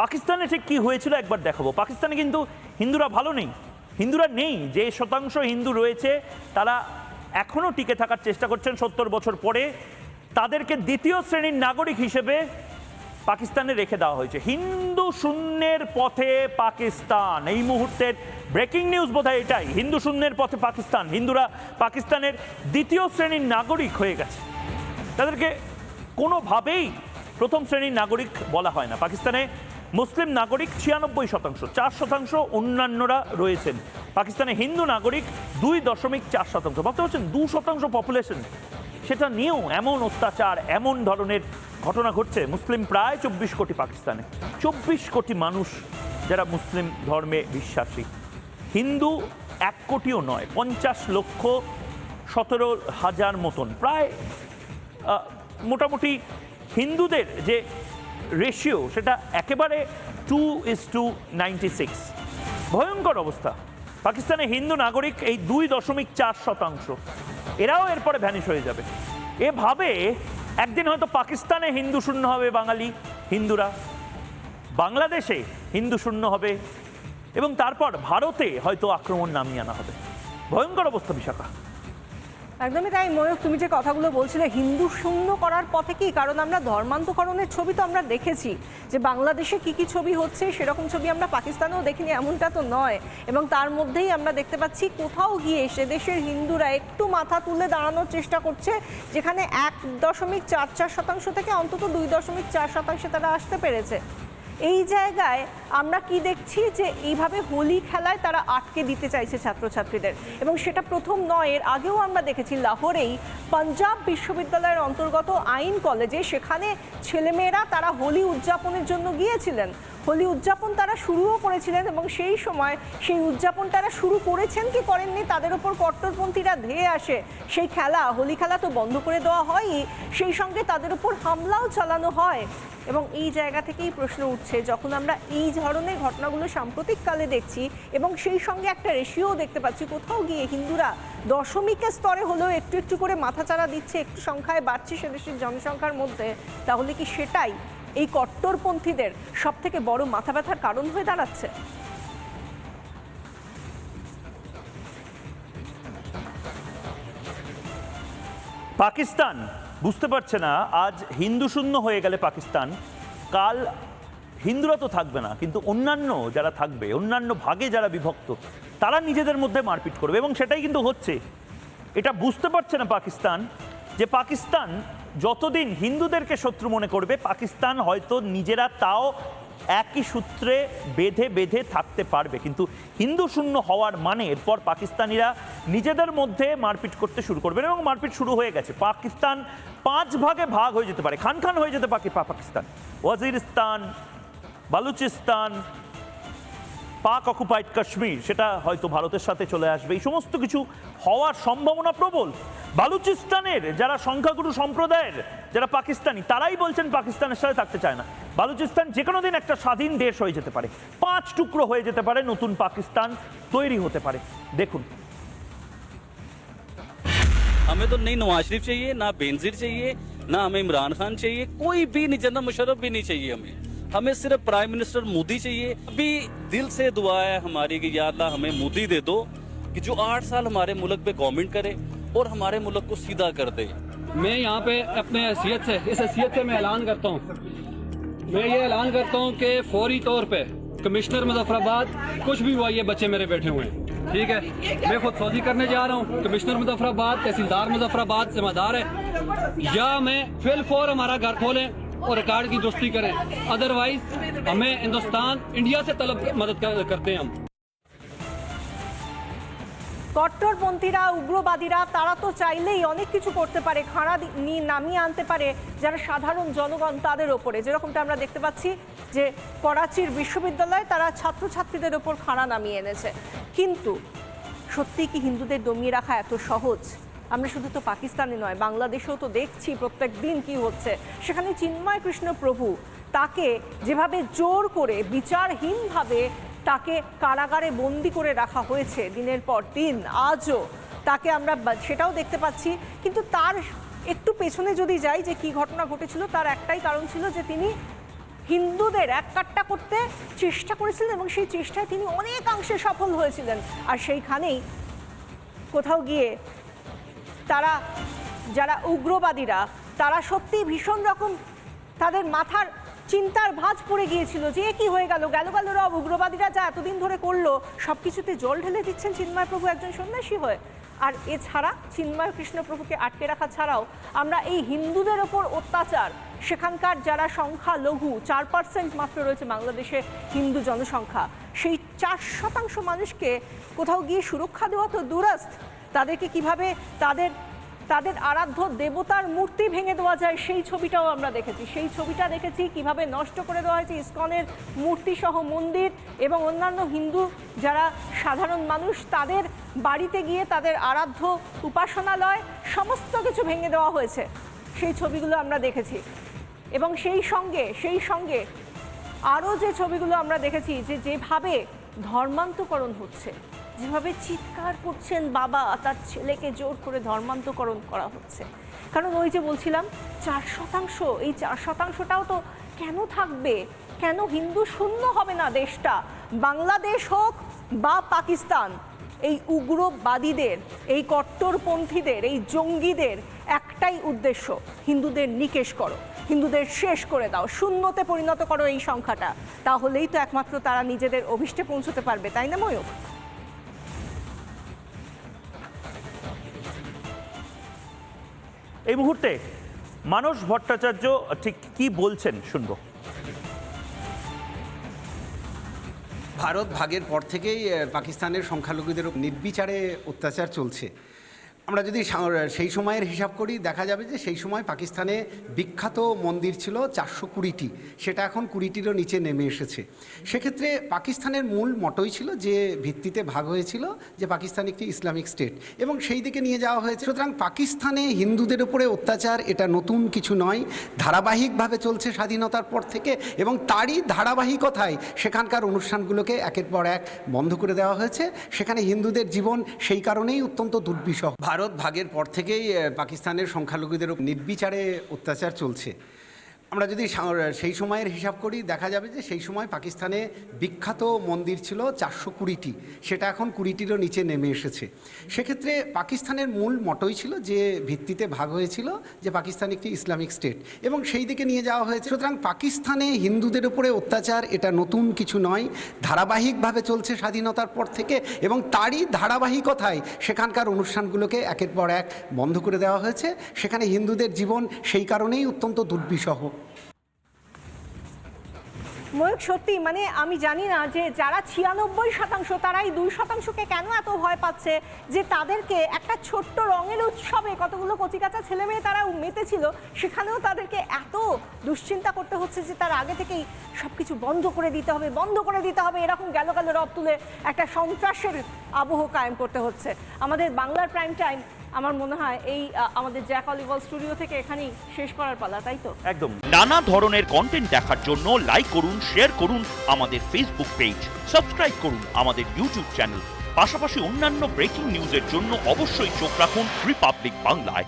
পাকিস্তানে ঠিক কি হয়েছিল একবার দেখাবো। পাকিস্তানে কিন্তু হিন্দুরা ভালো নেই। হিন্দুরা নেই। যে শতাংশ হিন্দু রয়েছে, তারা এখনও টিকে থাকার চেষ্টা করছেন সত্তর বছর পরে। তাদেরকে দ্বিতীয় শ্রেণির নাগরিক হিসেবে পাকিস্তানে রেখে দেওয়া হয়েছে। হিন্দু শূন্যের পথে পাকিস্তান। এই মুহূর্তের ব্রেকিং নিউজ বোধহয় এটাই। হিন্দু শূন্যের পথে পাকিস্তান। হিন্দুরা পাকিস্তানের দ্বিতীয় শ্রেণির নাগরিক হয়ে গেছে। তাদেরকে কোনোভাবেই প্রথম শ্রেণির নাগরিক বলা হয় না। পাকিস্তানে মুসলিম নাগরিক ছিয়ানব্বই শতাংশ, চার শতাংশ অন্যান্যরা রয়েছেন। পাকিস্তানে হিন্দু নাগরিক দুই দশমিক চার শতাংশ, ভাবতে পারছেন, দু শতাংশ পপুলেশন সেটা নিয়েও এমন অত্যাচার, এমন ধরনের ঘটনা ঘটছে। মুসলিম প্রায় চব্বিশ কোটি পাকিস্তানে। চব্বিশ কোটি মানুষ যারা মুসলিম ধর্মে বিশ্বাসী। হিন্দু এক কোটিও নয়, পঞ্চাশ লক্ষ সতেরো হাজার মতন। প্রায় মোটামুটি হিন্দুদের যে রেশিও সেটা একেবারে two is to ninety six ভয়ঙ্কর অবস্থা। পাকিস্তানে হিন্দু নাগরিক এই দুই দশমিক চার শতাংশ। এরাও এরপরে ভ্যানিশ হয়ে যাবে। এভাবে একদিন হয়তো পাকিস্তানে হিন্দু শূন্য হবে বাঙালি, হিন্দুরা। বাংলাদেশে হিন্দু শূন্য হবে এবং তারপর ভারতে হয়তো আক্রমণ নামিয়ে আনা হবে। ভয়ঙ্কর অবস্থা, বিশাখা। একদমই তাই ময়ূক তুমি যে কথাগুলো বলছিলে, হিন্দু শূন্য করার পথে কি? কারণ আমরা ধর্মান্তকরণের ছবি তো আমরা দেখেছি, যে বাংলাদেশে কি কি ছবি হচ্ছে, সেরকম ছবি আমরা পাকিস্তানেও দেখিনি, এমনটা তো নয়। এবং তার মধ্যেই আমরা দেখতে পাচ্ছি, কোথাও গিয়ে সে দেশের হিন্দুরা একটু মাথা তুলে দাঁড়ানোর চেষ্টা করছে, যেখানে এক দশমিক চার চার শতাংশ থেকে অন্তত দুই দশমিক চার শতাংশে তারা আসতে পেরেছে। এই জায়গায় আমরা কি দেখছি যে এইভাবে হোলি খেলায় তারা আটকে দিতে চাইছে ছাত্রছাত্রীদের। এবং সেটা প্রথম নয়, এর আগেও আমরা দেখেছি লাহোরেই পাঞ্জাব বিশ্ববিদ্যালয়ের অন্তর্গত আইন কলেজে সেখানে ছেলেমেয়েরা তারা হোলি উদযাপনের জন্য গিয়েছিলেন। হোলি উদযাপন তারা শুরুও করেছিলেন এবং সেই সময় সেই উদযাপন তারা শুরু করেছেন কি করেননি তাদের উপর কট্টরপন্থীরা ধেয়ে আসে। সেই খেলা, হোলি খেলা তো বন্ধ করে দেওয়া হয়ই। সেই সঙ্গে তাদের উপর হামলাও চালানো হয়। এবং এই জায়গা থেকেই প্রশ্ন উঠছে, যখন আমরা এই ধরনের ঘটনাগুলো সাম্প্রতিককালে দেখছি এবং সেই সঙ্গে একটা রেশিও দেখতে পাচ্ছি, কোথাও গিয়ে হিন্দুরা দশমিকের স্তরে হলেও একটু একটু করে মাথাচাড়া দিচ্ছে, একটু সংখ্যায় বাড়ছে সে দেশের জনসংখ্যার মধ্যে, তাহলে কি সেটাই? এই কট্টরপন্থীদের সব থেকে বড় মাথা ব্যথার কারণ হয়ে দাঁড়াচ্ছে। পাকিস্তান, বুঝতে পারছে না, আজ হিন্দু শূন্য হয়ে গেলে পাকিস্তান, কাল হিন্দুরা তো থাকবে না, কিন্তু অন্যান্য যারা থাকবে, অন্যান্য ভাগে যারা বিভক্ত, তারা নিজেদের মধ্যে মারপিট করবে এবং সেটাই কিন্তু হচ্ছে। এটা বুঝতে পারছে না পাকিস্তান যে পাকিস্তান যতদিন হিন্দুদেরকে শত্রু মনে করবে, পাকিস্তান হয়তো নিজেরা তাও একই সূত্রে বেঁধে বেঁধে থাকতে পারবে। কিন্তু হিন্দু শূন্য হওয়ার মানে এরপর পাকিস্তানিরা নিজেদের মধ্যে মারপিট করতে শুরু করবেন এবং মারপিট শুরু হয়ে গেছে। পাকিস্তান পাঁচ ভাগে ভাগ হয়ে যেতে পারে। খান খান হয়ে যেতে পারে পাকিস্তান। ওয়াজিরিস্তান, বালুচিস্তান পাক অকুপাইড কাশ্মীর সেটা হয়তো ভারতের সাথে চলে আসবে এই সমস্ত কিছু হওয়ার সম্ভাবনা প্রবল বালুচিস্তানের যারা সংখ্যাগুরু সম্প্রদায়ের যারা পাকিস্তানি তারাই বলছেন পাকিস্তানের সাথে থাকতে চায় না বালুচিস্তান যে কোনো দিন একটা স্বাধীন দেশ হয়ে যেতে পারে পাঁচ টুকরো হয়ে যেতে পারে নতুন পাকিস্তান তৈরি হতে পারে দেখুন हमें तो नहीं नवाज शरीफ चाहिए ना बेनजीर चाहिए ना हमें इमरान खान चाहिए कोई भी नहीं जनरल मुशर्रफ भी नहीं चाहिए हमें हमें सिर्फ़ प्राइम मिनिस्टर मोदी चाहिए। अभी दिल से दुआ है हमारी कि या हमें मोदी दे दो कि जो आठ साल हमारे मुल्क पे गवर्नमेंट करे और हमारे मुल्क को सीधा कर दे। मैं यहाँ पे अपने हैसियत से, इस हैसियत से मैं ऐलान करता हूँ। मैं ये ऐलान करता हूँ कि फौरी तौर पे कमिश्नर मुजफ्फराबाद, कुछ भी हुआ, ये बच्चे मेरे बैठे हुए हैं। ठीक है? मैं खुद फौजी करने जा रहा हूँ। कमिश्नर मुजफ्फराबाद, तहसीलदार मुजफ्फराबाद जिम्मेदार है। या मैं फिल फौर हमारा घर खोलें और रिकॉर्ड की दुरुस्ती करें अदरवाइज हमें हिंदुस्तान इंडिया से तलब मदद कर- करते हैं हम কট্টরপন্থীরা উগ্রবাদীরা তারা তো চাইলেই অনেক কিছু করতে পারে খাড়া দি- নিয়ে নামিয়ে আনতে পারে যারা সাধারণ জনগণ তাদের ওপরে যেরকমটা আমরা দেখতে পাচ্ছি যে করাচির বিশ্ববিদ্যালয়ে তারা ছাত্রছাত্রীদের ওপর খাড়া নামিয়ে এনেছে কিন্তু সত্যি কি হিন্দুদের দমিয়ে রাখা এত সহজ আমরা শুধু তো পাকিস্তানে নয়, বাংলাদেশেও তো দেখছি প্রত্যেক দিন কি হচ্ছে। সেখানে চিন্ময় কৃষ্ণ প্রভু তাকে যেভাবে জোর করে বিচারহীনভাবে তাকে কারাগারে বন্দি করে রাখা হয়েছে দিনের পর দিন, আজও তাকে আমরা সেটাও দেখতে পাচ্ছি। কিন্তু তার একটু পেছনে যদি যাই যে কি ঘটনা ঘটেছিল, তার একটাই কারণ ছিল যে তিনি হিন্দুদের এক কাট্টা করতে চেষ্টা করেছিলেন এবং সেই চেষ্টায় তিনি অনেকাংশে সফল হয়েছিলেন। আর সেইখানেই কোথাও গিয়ে তারা, যারা উগ্রবাদীরা, তারা সত্যি ভীষণ রকম তাদের মাথার চিন্তার ভাঁজ পড়ে গিয়েছিল যে কি হয়ে গেল? গেল গেল রব, উগ্রবাদীরা যা এতদিন ধরে করল, সব কিছুতে জল ঢেলে দিচ্ছেন চিন্ময় প্রভু একজন সন্ন্যাসী হয়ে। আর এছাড়া চিন্ময় কৃষ্ণপ্রভুকে আটকে রাখা ছাড়াও আমরা এই হিন্দুদের ওপর অত্যাচার, সেখানকার যারা সংখ্যা লঘু চার পার্সেন্ট মাত্র রয়েছে বাংলাদেশে হিন্দু জনসংখ্যা, সেই চার শতাংশ মানুষকে কোথাও গিয়ে সুরক্ষা দেওয়া তো দূরস্থ তাদেরকে কীভাবে তাদের তাদের আরাধ্য দেবতার মূর্তি ভেঙে দেওয়া যায় সেই ছবিটাও আমরা দেখেছি। সেই ছবিটা দেখেছি কীভাবে নষ্ট করে দেওয়া হয়েছে ইসকনের মূর্তি সহ মন্দির এবং অন্যান্য হিন্দু যারা সাধারণ মানুষ, তাদের বাড়িতে গিয়ে তাদের আরাধ্য উপাসনালয় সমস্ত কিছু ভেঙে দেওয়া হয়েছে। সেই ছবিগুলো আমরা দেখেছি। এবং সেই সঙ্গে সেই সঙ্গে আরও যে ছবিগুলো আমরা দেখেছি যে যেভাবে ধর্মান্তকরণ হচ্ছে যেভাবে চিৎকার করছেন বাবা, তার ছেলেকে জোর করে ধর্মান্তকরণ করা হচ্ছে। কারণ ওই যে বলছিলাম, চার শতাংশ, এই চার শতাংশটাও তো কেন থাকবে? কেন হিন্দু শূন্য হবে না দেশটা? বাংলাদেশ হোক বা পাকিস্তান, এই উগ্রবাদীদের, এই কট্টরপন্থীদের, এই জঙ্গিদের একটাই উদ্দেশ্য, হিন্দুদের নিকেশ করো, হিন্দুদের শেষ করে দাও, শূন্যতে পরিণত করো এই সংখ্যাটা। তাহলেই তো একমাত্র তারা নিজেদের অভিষ্টে পৌঁছতে পারবে, তাই না ময়ূক এই মুহূর্তে মানস ভট্টাচার্য, ঠিক কি বলছেন শুনব। ভারত ভাগের পর থেকেই পাকিস্তানের সংখ্যালঘুদের নির্বিচারে অত্যাচার চলছে। আমরা যদি সেই সময়ের হিসাব করি, দেখা যাবে যে সেই সময় পাকিস্তানে বিখ্যাত মন্দির ছিল চারশো কুড়িটি। সেটা এখন কুড়িটিরও নিচে নেমে এসেছে। সেক্ষেত্রে পাকিস্তানের মূল মতই ছিল যে ভিত্তিতে ভাগ হয়েছিল যে পাকিস্তান একটি ইসলামিক স্টেট। এবং সেই দিকে নিয়ে যাওয়া হয়েছে, সুতরাং পাকিস্তানে হিন্দুদের উপরে অত্যাচার এটা নতুন কিছু নয়। ধারাবাহিকভাবে চলছে স্বাধীনতার পর থেকে এবং তারই ধারাবাহিকতায় সেখানকার অনুষ্ঠানগুলোকে একের পর এক বন্ধ করে দেওয়া হয়েছে। সেখানে হিন্দুদের জীবন সেই কারণেই অত্যন্ত দুর্বিষহ। ভারত ভাগের পর থেকেই পাকিস্তানের সংখ্যালঘুদের নির্বিচারে অত্যাচার চলছে। আমরা যদি সেই সময়ের হিসাব করি, দেখা যাবে যে সেই সময় পাকিস্তানে বিখ্যাত মন্দির ছিল চারশো কুড়িটি। সেটা এখন কুড়িটিরও নিচে নেমে এসেছে। সেক্ষেত্রে পাকিস্তানের মূল মতই ছিল যে ভিত্তিতে ভাগ হয়েছিল যে পাকিস্তান একটি ইসলামিক স্টেট। এবং সেই দিকে নিয়ে যাওয়া হয়েছে। সুতরাং পাকিস্তানে হিন্দুদের উপরে অত্যাচার, এটা নতুন কিছু নয়। ধারাবাহিকভাবে চলছে স্বাধীনতার পর থেকে এবং তারই ধারাবাহিকতায় সেখানকার অনুষ্ঠানগুলোকে একের পর এক বন্ধ করে দেওয়া হয়েছে। সেখানে হিন্দুদের জীবন সেই কারণেই অত্যন্ত দুর্বিষহ। ময়ূক সত্যি মানে আমি জানি না যে যারা ছিয়ানব্বই শতাংশ তারা এই দুই শতাংশকে কেন এত ভয় পাচ্ছে যে তাদেরকে একটা ছোট্ট রঙের উৎসবে কতগুলো কচিকাচা ছেলে মেয়ে তারা মেতেছিল, সেখানেও তাদেরকে এত দুশ্চিন্তা করতে হচ্ছে যে তার আগে থেকেই সব কিছু বন্ধ করে দিতে হবে, বন্ধ করে দিতে হবে, এরকম গেল গেল রব তুলে একটা সন্ত্রাসের আবহ কায়েম করতে হচ্ছে। আমাদের বাংলার প্রাইম টাইম আমার মনে হয় এই আমাদের জ্যাক অলিভাল স্টুডিও থেকে এখানেই শেষ করার পালা, তাই তো? একদম। নানা ধরনের কন্টেন্ট দেখার জন্য লাইক করুন শেয়ার করুন আমাদের ফেসবুক পেজ সাবস্ক্রাইব করুন আমাদের ইউটিউব চ্যানেল পাশাপাশি অন্যান্য ব্রেকিং নিউজের জন্য অবশ্যই চোখ রাখুন রিপাবলিক বাংলায়